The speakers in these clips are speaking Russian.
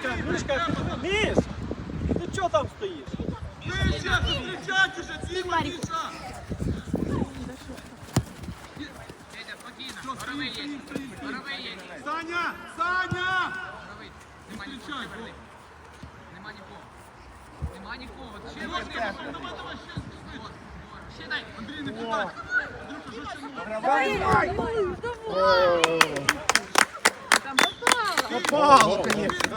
стоїть, Мішка, треба. Міш! Ти чого там стоїш? Вище, зустрічать уже, Діма, Міша. нікого. Зустрічай, Берлин. Нема нікого. Нема нікого. Ще Давай, можна. давай, давай, давай, ще швидше. Ще дай. Андрій, не кидай. Андрюха, жорстче ногу. Попало, конечно.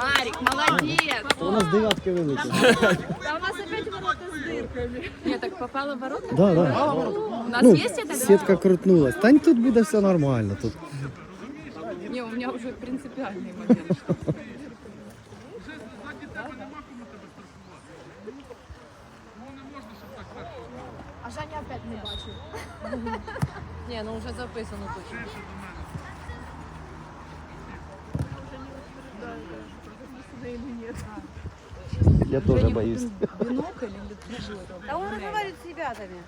Марик, молодец! У нас дев'ятки вилетіли. Да у нас опять ворота с дырками. Нет, так попало в ворота? Да, да. У нас Ну, есть это? сітка крутнулась. Та ні, тут буде все нормально. Тут Не, у меня уже принципиальный момент. Ну. А Жаня опять не бачив. Не, ну уже записано мене. я теж боюсь. Бинокль или другой? А он разговаривает с ребятами.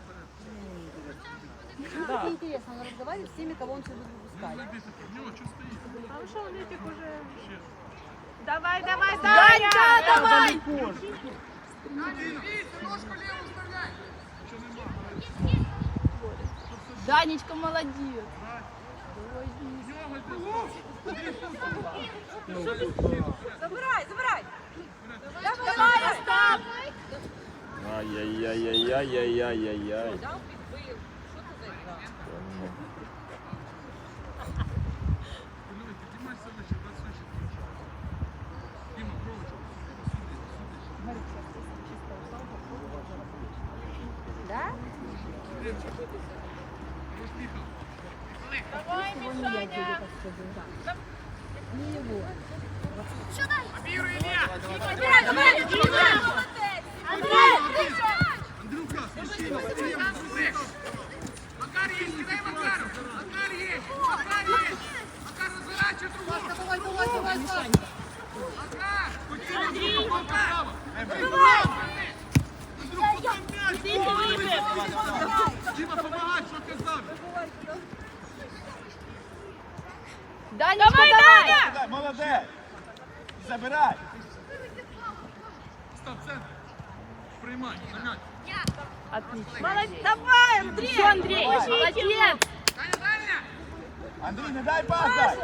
Да. интересно, он разговаривает с теми, кого он сегодня выпускает. Вибійся, в нього що стоїть? Ще. Давай, давай, Данька, давай! Дивіться, ножку ліву вставляй. Що нема? Данечка молодец. В нього йди. Забирай, забирай! Давай, Остап! Ай-яй-яй-яй-яй-яй-яй-яй. Давай, Мишаня! Обігрує м'яч. Давай, давай, Андрюха, спокійно, спокійно. Макар є, кидай Макару. Макар є, Макар є. Макар розворачує другу. давай, давай, давай, давай. Макар. Спокійно, Андрюха, палка права. Давай. Андрюха, там Данечка, давай! Давай, Молодець! Забирай! Став центр. Приймай, на м'яч. Отлично. Молодец. Давай, Андрей! Что, Андрей? Молодец! Таня, Таня. Андрій, не дай пас дай!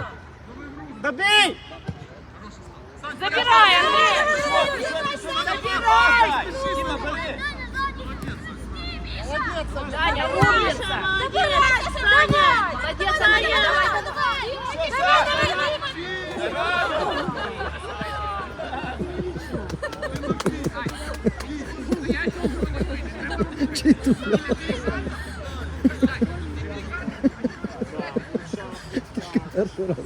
Добій! Забирай, Андрей! Забирай! Діма, бери! Даня, умница! Молодець, Саня! Молодец, Андрей, давай, давай! Чи туфля? Перший раз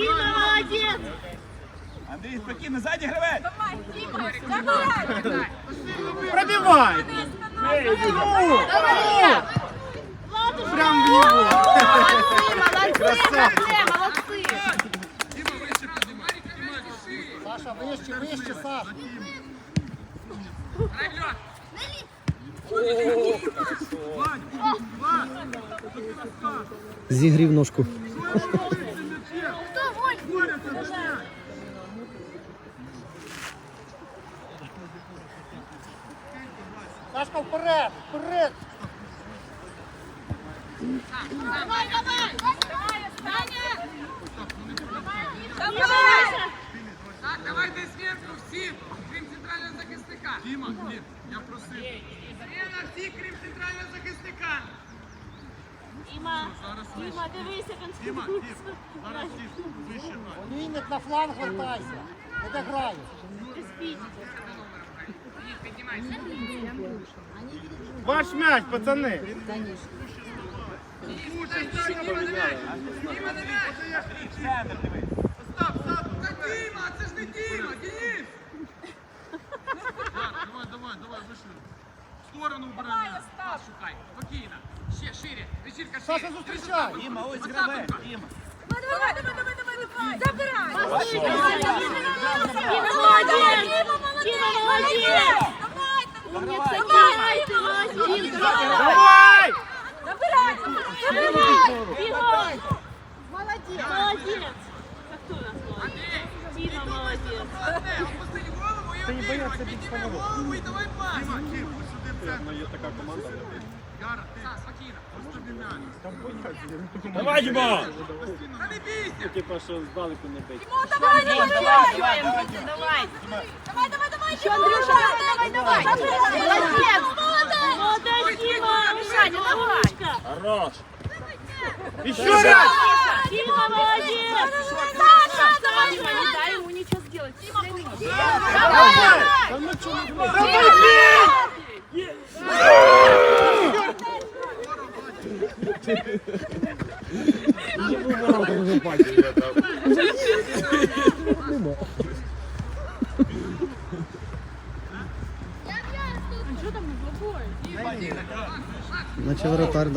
Дима, молодец! Андрій, спокійно, ззаді гравець. Пробивай! Прям в него! Красавчик! Молодці! Дима, вище піднімай, піднімай, шире. Саша, вище, вище, Саш. Грай в льот. Зігрів ножку. Сашка, вперед, вперед. Так, давайте зверху всі, крім центрального захисника. Діма, Дім, я просив. Зміна всі, крім центрального захисника. Дима, дивися, Діма, Дім, конституцію. зараз Дім, вище грай. Олійник на фланг вертайся. Не дограє. Ваш м'яч, пацани! Діма, не м'яч. Центр дивись. Стоп, стоп. Та Діма, це ж не Діма, Денис. Так, давай, давай, давай, вище. В сторону убирай м'яч. Пас шукай, спокійно. Ще шире. Вечірка шире. Саша, зустрічай. Діма, ось гравець. Діма. Давай, давай, давай, давай, давай. Забирай. Молодец. Давай. Забирай. Давай, Молодец. Молодец. Как кто у нас молодец? Дима молодец. Ты не боишься бить по голову. Дима, Кир, сюда в центр. Есть такая команда. Яра, ти. Так, спокійно. Ось тобі м'яч. Давай, Діма. Та не бійся. Давай, давай, давай. Давай, Андрюша, давай. Давай, давай, давай. Еще, Андрюша, давай, давай. Молодець! Молодец, Дима! Мишаня, давай. Умничка! Хорош. Еще раз! Дима, молодец! Саша, давай, не дай ему ничего сделать. Наче воротар, да,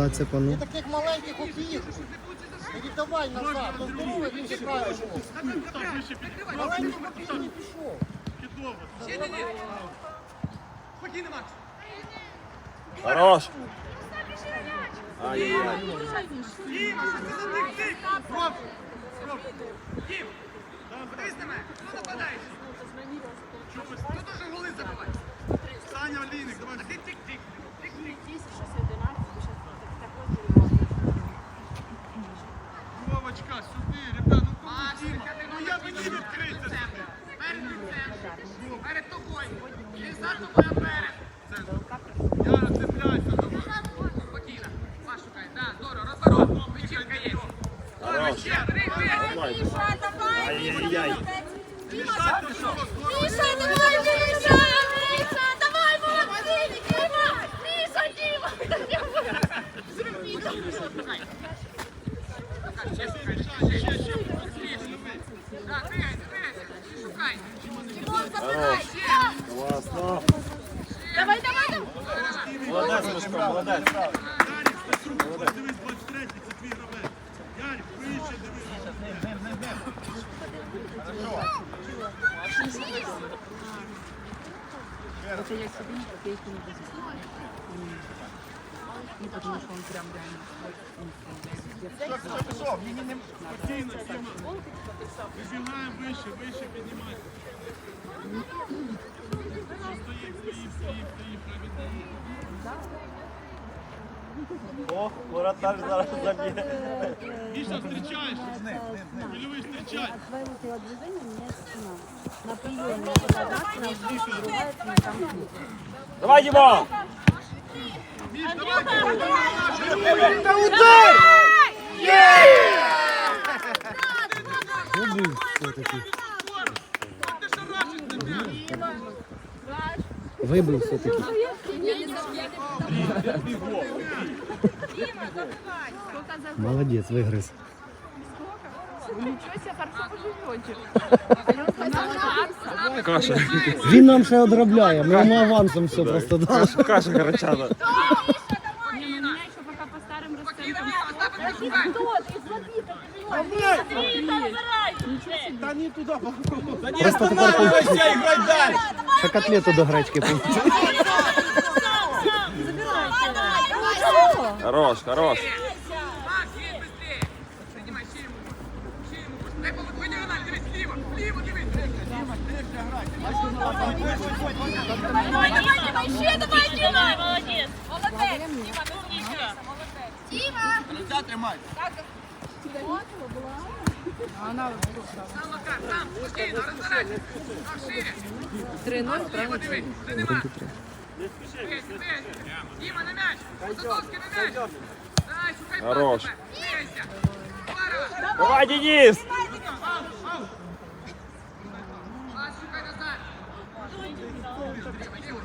це пану. Таких маленьких обіг. Не віддавай назад. До здоровий він же правильно. Маленьких обіг не пішов. Кидово. Ще Денис. Спокійно, Макс. Хорош. Діма, що це за тик-тик? Роб, Роб, Дім, подивись на мене. Хто нападає? Хто дуже голи забиває? Саня Олійник, давай. Gracias. Ярик, вище дивись. Пішов, пішов. Ні, ні, ні. Спокійно, Діма. Вибігаємо вище, вище піднімайся. Що стоїть, стоїть, стоїть, стоїть, провідний. О, воротар зараз заб'є. Міша, зустрічаєш. Хвильовий зустрічай. Твоего телодвижения мне спина. На приеме податься, на взвесе врывается, на там Давай, Дімо! Та удар! Вибив все-таки. Ти шарашиш на м'яч. Вибив все-таки. Молодець, вигриз. Каша. Він нам ще одробляє, ми йому авансом все просто дали. Каша гарячана. Спокійно, Діма, Остапа, не шукай. Та ні туди, Просто тепер Останавливайся і грай далі! ще котлету до гречки пустить. Вліво, дивись. Давай, давай, давай, ще давай, Діма. Молодец. Молодець. Діма, умнічка. Діма. Лиця тримай. Сам, Макар, сам. Спокійно, розбирайся. Сам шире. 3-0, Вліво, правильно? дивись. Приймай. Дивись, дивись. Діма, на м'яч. Високовський на м'яч. Дай, шукай пас Хорош. тебе. Бійся. Пара. Давай, Денис! Пас шукай назад. Ліво,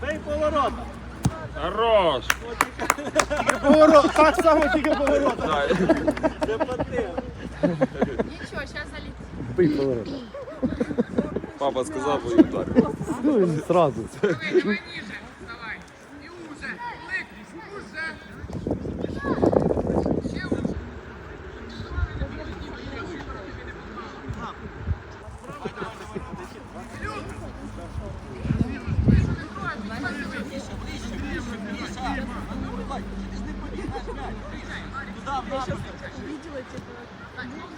Бей поворота. Хорош! Поворот, так само тільки поворот. Дай. Нічого, зараз заліт. Бий поворот. Папа сказав, бо удар. Ну, він зразу. Давай, давай ниже. Друга,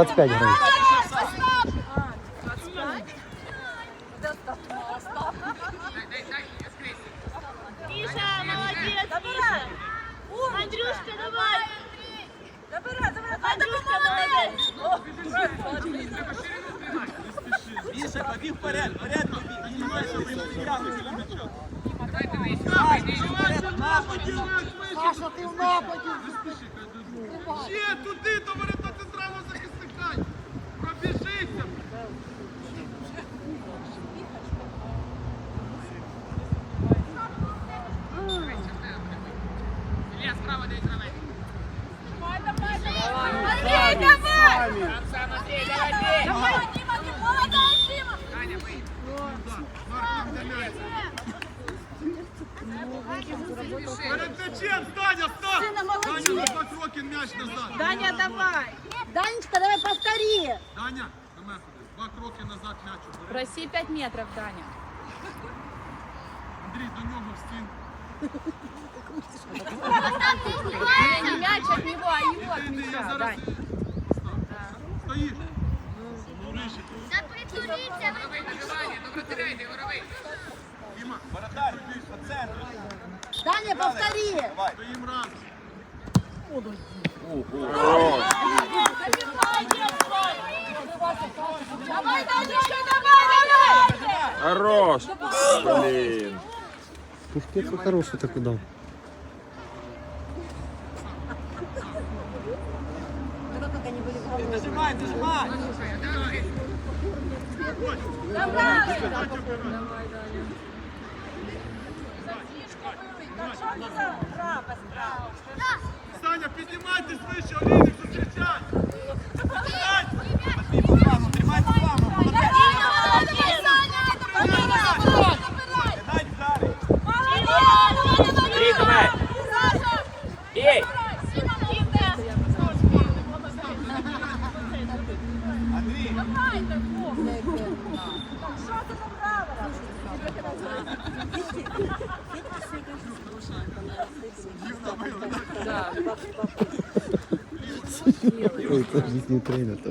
25 грають. Миша, молодец. Забирай. Андрюшка, давай. Забирай, забирай. Андрюшка, молодец. Міша, побіг вперед, вперед побіг. Піднімай, щоб йому підтягнути до м'яча. Давай дивись, давай, йди. Нападі! Саша, ти в нападі. Ще туди, до Даня, давай. Данечка, давай повтори. Даня. Два кроки назад м'яч убери. Проси 5 метров, Даня. Андрій, до нього в стін. Не мяч от него, а его от Ти, ти, я мяча, зараз... Дань. Стоїш. Ну, рижик. Горовий, добивання, добре тиряйте, горовий. Діма, Воротар, більш по центру. Даня, повтори. Давай. стоїм разом. Давай, Андрюшка, давай, давай. Хорош! Блін. Пушкетку хороший таку дав. Нажимай, нажимай. Саня, їхній тренер. то.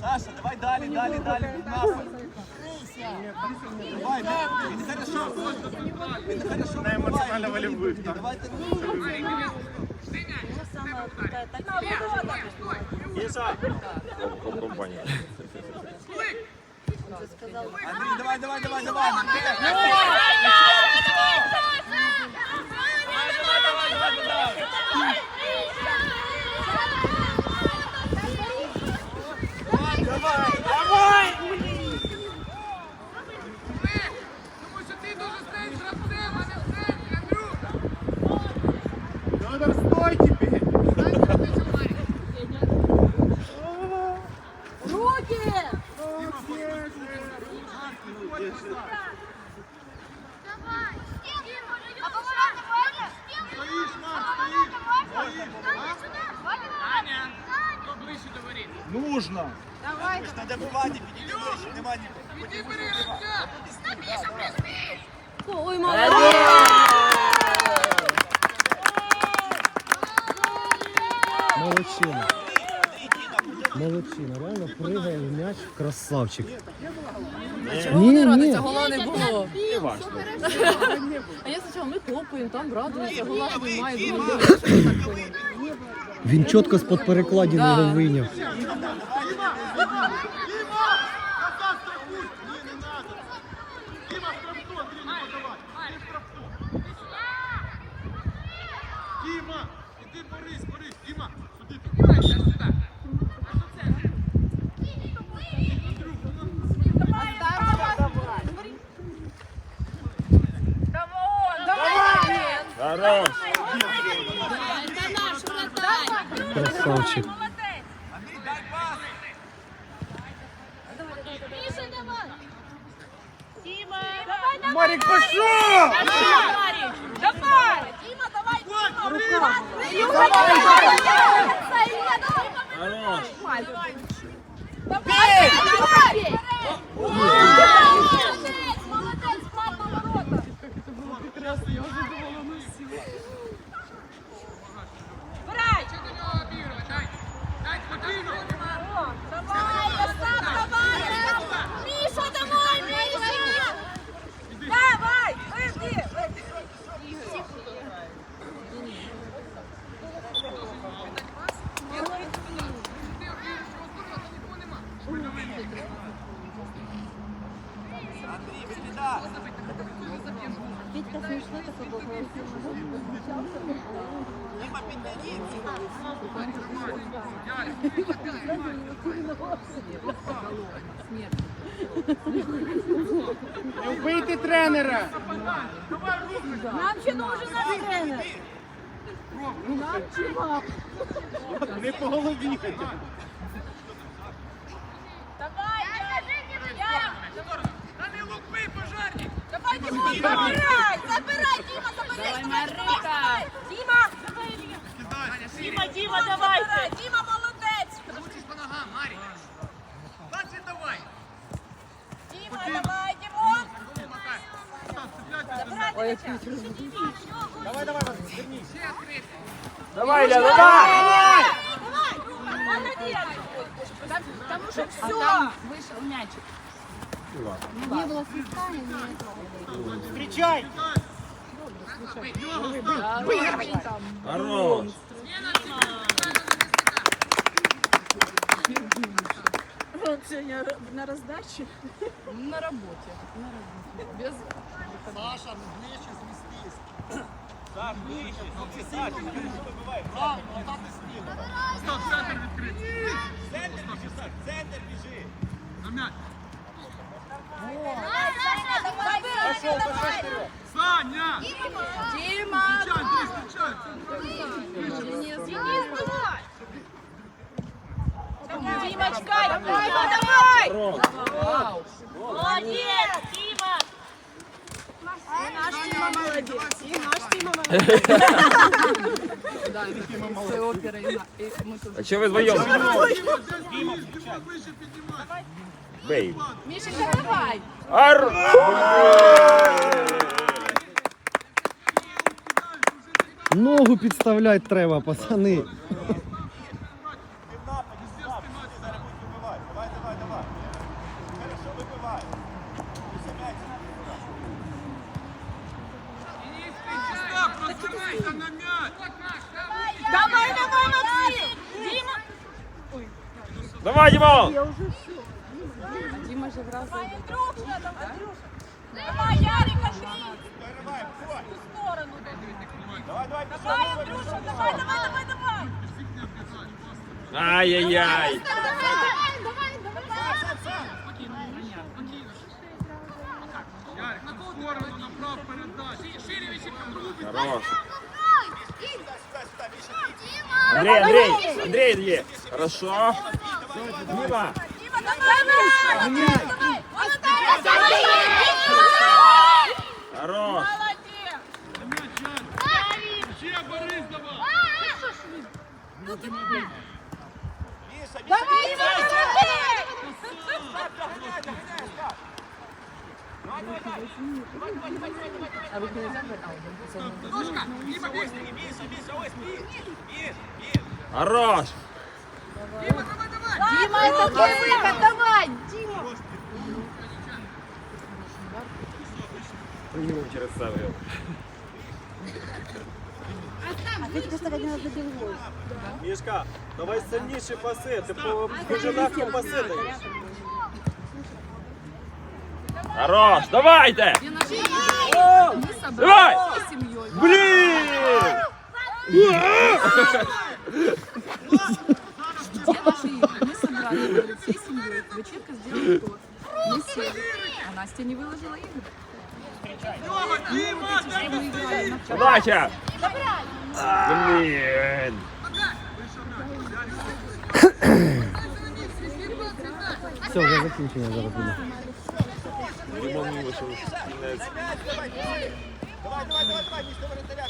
Саша, давай далі, далі, далі. Напад. Давай, він хорошо. Він хорошо. На емоціонально волевих. Давайте. Компанія. Андрій, давай, давай, давай, давай. Тому що ти дуже стоїш гравцем, а не в центрі, Андрюха. Федор, стой теперь! Стань на м'яч у Марі. Руки. Стоїш, Макс, стоїш! Таня, хто ближче до воріт? Нужно. Давай. На добиванні підійди ближче, нема нікого. Іди бери гравця. Ой, молодец. Молодчина. Молодчина, реально пригає в м'яч, красавчик. Ні, ні, Радується, гола не було. А я спочатку ми топаємо, там радуються, гола ж немає. Думаю, що це він чітко з-під перекладів його вийняв. Дима! Назад страхуй! забирай. Забирай, Дима, забирай. Давай, давай. Дима. Дима, Дима, давайте. Дима, молодець. Крутись по ногам, Марік! Дальше давай! Дима, давай, Димон. Ну, Макар! Забирай м'яча. Давай, давай, вернись. Всі відкриті! Давай, Ілля, давай! Давай. Молодец. Потому что А все. там вийшов м'ячик. Не було свистка, і не Встречай! Хорош! Он сьогодні на роздачі. На роботі. На роботі. Без Саша, ближче змістись. Саш, ближче. Саша, вибивай. Правильно, отак і стіну. Став центр відкритий. Центр біжи, Саш, центр біжи. На м'яч. Давай, Саня, давай, Саня, давай. Саня! Дима. Встречай, Андрей, встречай! Димочка, давай, давай. Хорош! Молодец, Дима. це опера. і на- і ми тут. А чого ви вдвоєм? Бей! Мішенька, давай. Ар... Ногу підставляти треба, пацани. Андрей, Андрей! Андрей є! Хорошо! Діма! Дима, давай, давай. Давай. Молодец, давай. Хорош! Молодец. Ще Борис давай! Міша, Міша, Давай, Міша. Дима. А ви не забрали? Ножка! Діма, бій! Міша, Міша, ось бій. Бій, бій. Хорош! Діма, давай, давай! Дима, это твой выход, давай. Дима. Приймемо через себе. А Вітька так один забив гол. Мішка, давай сильніші паси, ти по пожинавку паси даєш. Хорош! Давайте! Я на Ми Давай! собрали всей сім'єю. Блін! Где наши игры? Мы собрали говорит, всей семьей. Вечерка сделала торт. Мы сели. А Настя не выложила игры. Діма, Уже мы играем на вчера. Подача! Блін! Все, вже закінчення зараз буде. Дімон вийшов. Давай, давай, давай, давай, Міш, до воротаря.